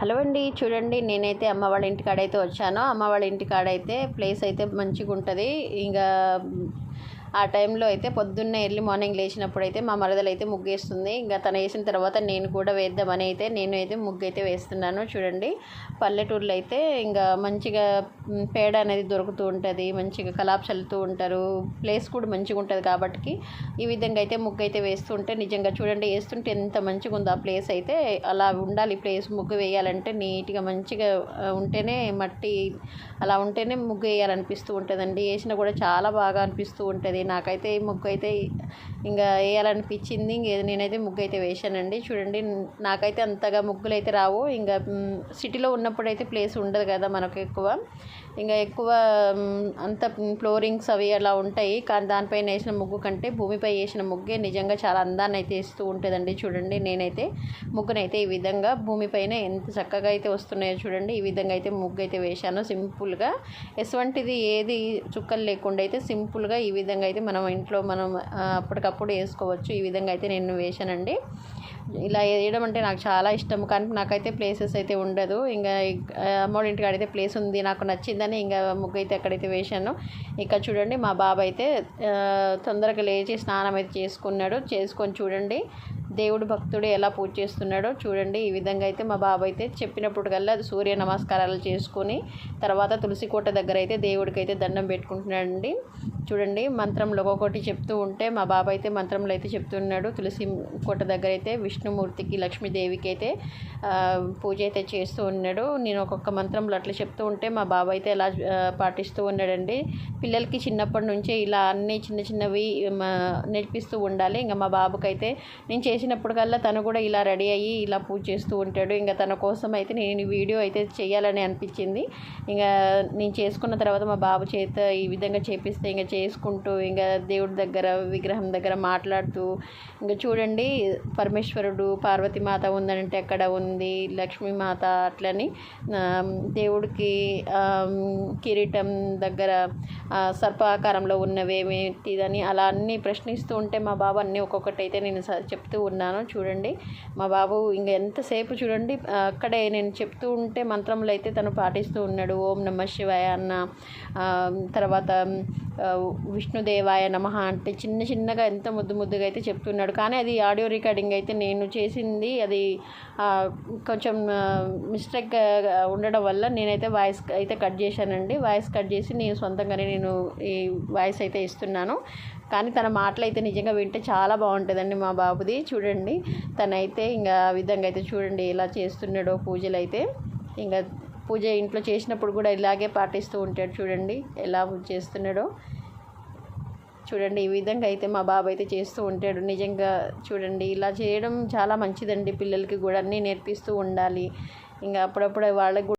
Hello అండి. చూడండి నేనైతే అమ్మ వాళ్ళ ఇంటికాడైతే వచ్చాను. అమ్మ వాళ్ళ ఇంటికాడైతే ప్లేస్ అయితే మంచిగా ఉంటుంది ఇంకా ఆ టైంలో అయితే పొద్దున్నే ఎర్లీ మార్నింగ్ లేచినప్పుడు అయితే మా మరదలు అయితే ముగ్గేస్తుంది. ఇంకా తను వేసిన తర్వాత నేను కూడా వేద్దామని అయితే నేను అయితే ముగ్గు అయితే వేస్తున్నాను. చూడండి పల్లెటూరులో అయితే ఇంకా మంచిగా పేడ అనేది దొరుకుతూ ఉంటుంది. మంచిగా కలాప్ చల్లుతూ ఉంటారు. ప్లేస్ కూడా మంచిగా ఉంటుంది కాబట్టి ఈ విధంగా అయితే ముగ్గు అయితే వేస్తూ ఉంటే నిజంగా చూడండి వేస్తుంటే ఎంత మంచిగా ఉందో ఆ ప్లేస్ అయితే. అలా ఉండాలి ప్లేస్ ముగ్గు వేయాలంటే నీట్గా మంచిగా ఉంటేనే మట్టి అలా ఉంటేనే ముగ్గు వేయాలనిపిస్తూ ఉంటుందండి. వేసినా కూడా చాలా బాగా అనిపిస్తూ ఉంటుంది. నాకైతే ముగ్గు అయితే ఇంకా వేయాలనిపించింది. ఇంక నేనైతే ముగ్గు అయితే వేసానండి చూడండి నాకైతే అంతగా ముగ్గులు అయితే రావు. ఇంకా సిటీలో ఉన్నప్పుడు అయితే ప్లేస్ ఉండదు కదా మనకు ఎక్కువ. ఇంకా ఎక్కువ అంత ఫ్లోరింగ్స్ అవి అలా ఉంటాయి. కానీ దానిపైన వేసిన ముగ్గు కంటే భూమిపై వేసిన ముగ్గే నిజంగా చాలా అందాన్ని అయితే ఇస్తూ ఉంటుందండి చూడండి. నేనైతే ముగ్గునైతే ఈ విధంగా భూమిపైన ఎంత చక్కగా అయితే వస్తున్నాయో చూడండి. ఈ విధంగా అయితే ముగ్గు అయితే వేశాను. సింపుల్గా ఎటువంటిది ఏది చుక్కలు లేకుండా అయితే సింపుల్గా ఈ విధంగా అయితే మనం ఇంట్లో మనం అప్పటికప్పుడు వేసుకోవచ్చు. ఈ విధంగా అయితే నేను వేశానండి. ఇలా వేయడం అంటే నాకు చాలా ఇష్టం. కానీ నాకైతే ప్లేసెస్ అయితే ఉండదు. ఇంకా అమ్మోడి ఇంటికాడ ప్లేస్ ఉంది. నాకు నచ్చిందని ఇంకా ముగ్గు అయితే ఎక్కడైతే వేశాను ఇక్కడ చూడండి మా బాబు అయితే తొందరగా లేచి స్నానం అయితే చేసుకున్నాడు. చేసుకొని చూడండి దేవుడు భక్తుడు ఎలా పూజ చేస్తున్నాడో చూడండి. ఈ విధంగా అయితే మా బాబు అయితే చెప్పినప్పుడు కల్లా సూర్య నమస్కారాలు చేసుకొని తర్వాత తులసి కోట దగ్గర అయితే దేవుడికి అయితే దండం పెట్టుకుంటున్నాడండి. చూడండి మంత్రంలో ఒక్కొక్కటి చెప్తూ ఉంటే మా బాబు అయితే మంత్రంలో అయితే చెప్తున్నాడు. తులసి కోట దగ్గర అయితే విష్ణుమూర్తికి లక్ష్మీదేవికి అయితే పూజ అయితే చేస్తూ ఉన్నాడు. నేను ఒక్కొక్క మంత్రంలో అట్లా చెప్తూ ఉంటే మా బాబు అయితే ఎలా పాటిస్తూ ఉన్నాడండి. పిల్లలకి చిన్నప్పటి నుంచే ఇలా అన్ని చిన్న చిన్నవి నేర్పిస్తూ ఉండాలి. ఇంకా మా బాబుకైతే నేను నేను చేసినప్పటికల్లా తను కూడా ఇలా రెడీ అయ్యి ఇలా పూజ చేస్తూ ఉంటాడు. ఇంకా తన కోసం అయితే నేను వీడియో అయితే చేయాలని అనిపించింది. ఇంకా నేను చేసుకున్న తర్వాత మా బాబు చేత ఈ విధంగా చేపిస్తే ఇంకా చేసుకుంటూ ఇంకా దేవుడి దగ్గర విగ్రహం దగ్గర మాట్లాడుతూ ఇంకా చూడండి పరమేశ్వరుడు పార్వతీమాత ఉందంటే ఎక్కడ ఉంది లక్ష్మీమాత అట్లని దేవుడికి కిరీటం దగ్గర సర్పాకారంలో ఉన్నవేమిటిదని అలా అన్నీ ప్రశ్నిస్తూ ఉంటే మా బాబు అన్నీ ఒక్కొక్కటి అయితే నేను చెప్తూ ఉన్నాను. చూడండి మా బాబు ఇంకా ఎంతసేపు చూడండి అక్కడే నేను చెప్తూ ఉంటే మంత్రంలో అయితే తను పాటిస్తూ ఉన్నాడు. ఓం నమ శివాయ అన్న తర్వాత విష్ణుదేవాయ నమ అంటే చిన్న చిన్నగా ఎంత ముద్దు ముద్దుగా అయితే చెప్తున్నాడు. కానీ అది ఆడియో రికార్డింగ్ అయితే నేను చేసింది అది కొంచెం మిస్టేక్ ఉండడం వల్ల నేనైతే వాయిస్ అయితే కట్ చేశానండి. వాయిస్ కట్ చేసి నేను సొంతంగానే నేను ఈ వాయిస్ అయితే ఇస్తున్నాను. కానీ తన మాటలు అయితే నిజంగా వింటే చాలా బాగుంటుందండి మా బాబుది. చూడండి తనైతే ఇంకా విధంగా అయితే చూడండి ఎలా చేస్తున్నాడో పూజలు అయితే ఇంకా పూజ ఇంట్లో చేసినప్పుడు కూడా ఇలాగే పాటిస్తూ ఉంటాడు చూడండి ఎలా చేస్తున్నాడో. చూడండి ఈ విధంగా అయితే మా బాబు అయితే చేస్తూ ఉంటాడు. నిజంగా చూడండి ఇలా చేయడం చాలా మంచిదండి పిల్లలకి కూడా. అన్నీ నేర్పిస్తూ ఉండాలి. ఇంకా అప్పుడప్పుడు వాళ్ళకి